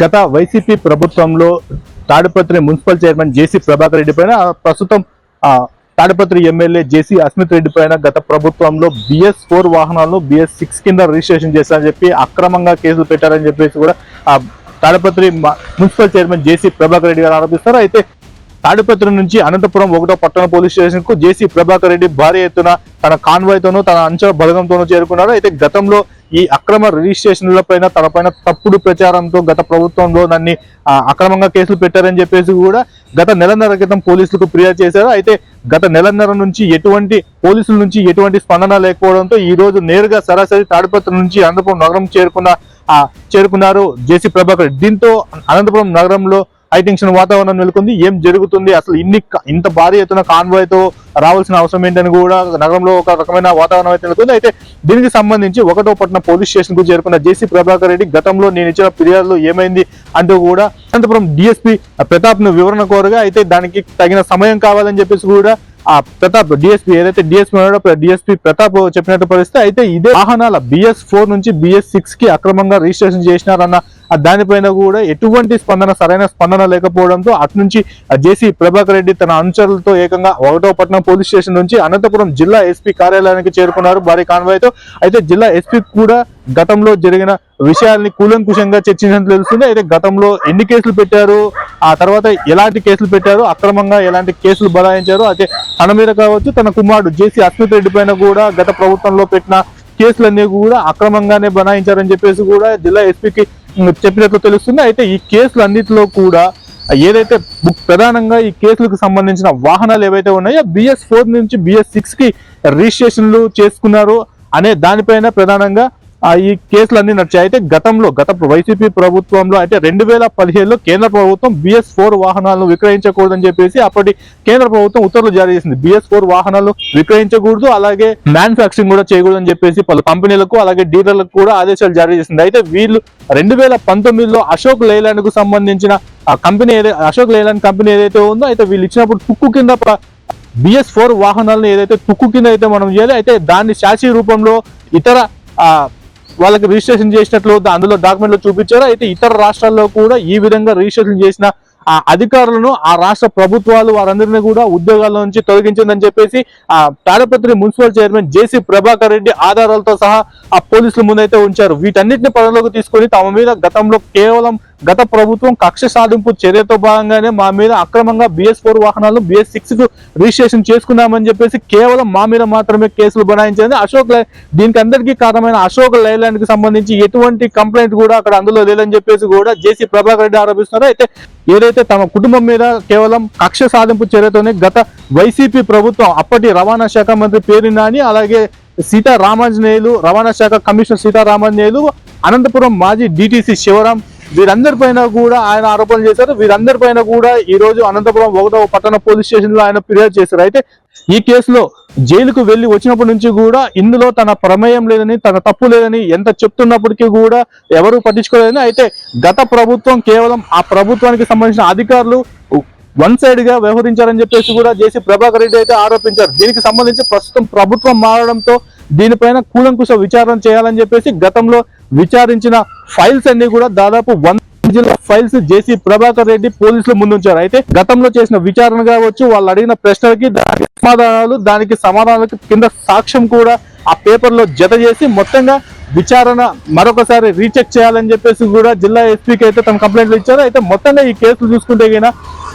గత వైసీపీ ప్రభుత్వంలో Tadipatri municipal chairman JC Prabhakar Reddy పైన ప్రస్తుతం ఆ, తాడిపత్రి ఎమ్మెల్యే జేసీ అస్మిత్ రెడ్డి పైన గత ప్రభుత్వంలో బిఎస్ ఫోర్ వాహనాలను బిఎస్ సిక్స్ కింద రిజిస్ట్రేషన్ చేశారని చెప్పి అక్రమంగా కేసులు పెట్టారని చెప్పేసి కూడా Tadipatri municipal chairman JC Prabhakar Reddy గారు ఆరోపిస్తారు. అయితే తాడిపత్రి నుంచి అనంతపురం ఒకటో పట్టణ పోలీస్ స్టేషన్కు జేసీ ప్రభాకర్ రెడ్డి భారీ ఎత్తున తన కాన్వాయ్తోనూ తన అంచెల బలగంతోనూ చేరుకున్నారు. అయితే గతంలో ఈ అక్రమ రిజిస్ట్రేషన్లపైన తనపైన తప్పుడు ప్రచారంతో గత ప్రభుత్వంలో నన్ను అక్రమంగా కేసులు పెట్టారని చెప్పేసి కూడా గత నెలన్నర క్రితం పోలీసులకు ఫిర్యాదు చేశారు. అయితే గత నెలన్నర నుంచి ఎటువంటి పోలీసుల నుంచి ఎటువంటి స్పందన లేకపోవడంతో ఈ రోజు నేరుగా సరాసరి తాడిపత్రి నుంచి అనంతపురం నగరం చేరుకున్న చేరుకున్నారు జేసీ ప్రభాకర్. దీంతో అనంతపురం నగరంలో హైటెన్షన్ వాతావరణం నెలకొంది. ఏం జరుగుతుంది? అసలు ఇన్ని ఇంత భారీ ఎత్తున కాన్వాయ్తో రావాల్సిన అవసరం ఏంటని కూడా నగరంలో ఒక రకమైన వాతావరణం అయితే నెలకొంది. అయితే దీనికి సంబంధించి ఒకటో పట్టణ పోలీస్ స్టేషన్కు చేరుకున్న జేసీ ప్రభాకర్ రెడ్డి గతంలో నేను ఇచ్చిన ఫిర్యాదులో ఏమైంది అంటూ కూడా అనంతపురం డిఎస్పీ ప్రతాప్ను వివరణ కోరగా అయితే దానికి తగిన సమయం కావాలని చెప్పేసి కూడా ఆ ప్రతాప్ డిఎస్పీ ఏదైతే డిఎస్పీ ఉన్నాడో డిఎస్పీ ప్రతాప్ చెప్పినట్టు పరిస్థితి అయితే ఇదే వాహనాల బిఎస్ ఫోర్ నుంచి బిఎస్ సిక్స్కి అక్రమంగా రిజిస్ట్రేషన్ చేసినారన్న దానిపైన కూడా ఎటువంటి స్పందన సరైన స్పందన లేకపోవడంతో అటు నుంచి జేసీ ప్రభాకర్ రెడ్డి తన అనుచరులతో ఏకంగా ఒకటో పట్నం పోలీస్ స్టేషన్ నుంచి అనంతపురం జిల్లా ఎస్పీ కార్యాలయానికి చేరుకున్నారు భారీ కాన్వాయ్తో. అయితే జిల్లా ఎస్పీ కూడా గతంలో జరిగిన విషయాల్ని కూలంకుషంగా చర్చించినట్లు తెలుస్తుంది. అయితే గతంలో ఎన్ని కేసులు పెట్టారు? ఆ తర్వాత ఎలాంటి కేసులు పెట్టారు అక్రమంగా ఎలాంటి కేసులు బలాయించారు అయితే తన మీద కావచ్చు తన కుమారుడు జేసీ అస్మిత్ రెడ్డి పైన కూడా గత ప్రభుత్వంలో పెట్టిన కేసులన్నీ కూడా అక్రమంగానే బనాయించారని చెప్పేసి కూడా జిల్లా ఎస్పీకి చెప్పినట్లు తెలుస్తుంది. అయితే ఈ కేసులన్నిటిలో కూడా ఏదైతే ప్రధానంగా ఈ కేసులకు సంబంధించిన వాహనాలు ఏవైతే ఉన్నాయో బిఎస్ ఫోర్ నుంచి బిఎస్ సిక్స్కి రిజిస్ట్రేషన్లు చేసుకున్నారు అనే దానిపైన ప్రధానంగా ఈ కేసులన్నీ నడిచాయి. అయితే గతంలో గత వైసీపీ ప్రభుత్వంలో అయితే రెండు వేల పదిహేడులో కేంద్ర ప్రభుత్వం బిఎస్ ఫోర్ వాహనాలను విక్రయించకూడదని చెప్పేసి అప్పటి కేంద్ర ప్రభుత్వం ఉత్తర్వులు జారీ చేసింది. బిఎస్ ఫోర్ వాహనాలు విక్రయించకూడదు అలాగే మ్యానుఫాక్చరింగ్ కూడా చేయకూడదని చెప్పేసి పలు కంపెనీలకు అలాగే డీలర్లకు కూడా ఆదేశాలు జారీ చేసింది. అయితే వీళ్ళు రెండు వేల పంతొమ్మిదిలో అశోక్ లైలాండ్కు సంబంధించిన ఆ కంపెనీ ఏదైతే అశోక్ లైలాండ్ కంపెనీ ఏదైతే ఉందో అయితే వీళ్ళు ఇచ్చినప్పుడు తుక్కు కింద బిఎస్ ఫోర్ వాహనాలను ఏదైతే తుక్కు కింద అయితే మనం చేయాలి అయితే దాన్ని శాసీ రూపంలో ఇతర ఆ, వాళ్ళకి రిజిస్ట్రేషన్ చేసినట్లు అందులో డాక్యుమెంట్లు చూపించారు. అయితే ఇతర రాష్ట్రాల్లో కూడా ఈ విధంగా రిజిస్ట్రేషన్ చేసిన ఆ అధికారులను ఆ రాష్ట్ర ప్రభుత్వాలు వారందరినీ కూడా ఉద్యోగాల నుంచి తొలగించిందని చెప్పేసి ఆ Tadipatri municipal chairman JC Prabhakar Reddy ఆధారాలతో సహా ఆ పోలీసుల ముందైతే ఉంచారు. వీటన్నిటిని పనులకు తీసుకొని తమ మీద గతంలో కేవలం గత ప్రభుత్వం కక్ష సాధింపు చర్యతో భాగంగానే మా మీద అక్రమంగా బిఎస్ ఫోర్ వాహనాలు బిఎస్ సిక్స్కు రిజిస్ట్రేషన్ చేసుకున్నామని చెప్పేసి కేవలం మా మీద మాత్రమే కేసులు బనాయించింది. అశోక్ లై- దీనికి అందరికీ కారణమైన అశోక్ లైలాండ్కి సంబంధించి ఎటువంటి కంప్లైంట్ కూడా అక్కడ అందులో లేదని చెప్పేసి కూడా జేసీ ప్రభాకర్ రెడ్డి ఆరోపిస్తున్నారు. అయితే ఏదైతే తమ కుటుంబం మీద కేవలం కక్ష సాధింపు చర్యతోనే గత వైసీపీ ప్రభుత్వం అప్పటి రవాణా శాఖ మంత్రి పేరు నాని అలాగే సీతారామాంజనేయులు రవాణా శాఖ కమిషనర్ సీతారామాంజనేయులు అనంతపురం మాజీ డిటిసి శివరాం వీరందరిపైన కూడా ఆయన ఆరోపణలు చేశారు. వీరందరిపైన కూడా ఈ రోజు అనంతపురం ఒకటో పట్టణ పోలీస్ స్టేషన్లో ఆయన ఫిర్యాదు చేశారు. అయితే ఈ కేసులో జైలుకు వెళ్ళి వచ్చినప్పటి నుంచి కూడా ఇందులో తన ప్రమేయం లేదని తన తప్పు లేదని ఎంత చెప్తున్నప్పటికీ కూడా ఎవరు పట్టించుకోలేదని. అయితే గత ప్రభుత్వం కేవలం ఆ ప్రభుత్వానికి సంబంధించిన అధికారులు వన్ సైడ్గా వ్యవహరించారని చెప్పేసి కూడా జేసీ ప్రభాకర్ రెడ్డి అయితే ఆరోపించారు. దీనికి సంబంధించి ప్రస్తుతం ప్రభుత్వం మారడంతో దీనిపైన కూలంకుశ విచారణ చేయాలని చెప్పేసి గతంలో విచారించిన ఫైల్స్ అన్ని కూడా దాదాపు వన్ జిల్లా ఫైల్స్ జేసీ ప్రభాకర్ రెడ్డి పోలీసులు ముందుంచారు. అయితే గతంలో చేసిన విచారణ కావచ్చు వాళ్ళు అడిగిన ప్రశ్నలకి దానికి సమాధానాలు దానికి సమాధానాలకి కింద సాక్ష్యం కూడా ఆ పేపర్లో జత చేసి మొత్తంగా విచారణ మరొకసారి రీచెక్ చేయాలని చెప్పేసి కూడా జిల్లా ఎస్పీకి అయితే తమ కంప్లైంట్లు ఇచ్చారు. అయితే మొత్తంగా ఈ కేసులు చూసుకుంటే కైనా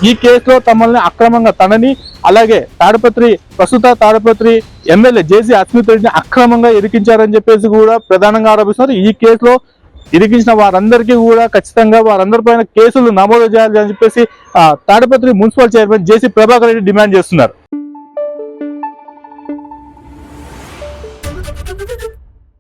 ఈ కేసులో తమల్ని అక్రమంగా తనని అలాగే తాడపత్రి ప్రస్తుత తాడపత్రి ఎమ్మెల్యే జేసీ అస్మిత్ రెడ్డిని అక్రమంగా ఇరికించారని చెప్పేసి కూడా ప్రధానంగా ఆరోపిస్తున్నారు. ఈ కేసులో ఇరికించిన వారందరికీ కూడా ఖచ్చితంగా వారందరిపైన కేసులు నమోదు చేయాలి అని చెప్పేసి Tadipatri municipal chairman JC Prabhakar Reddy demand చేస్తున్నారు.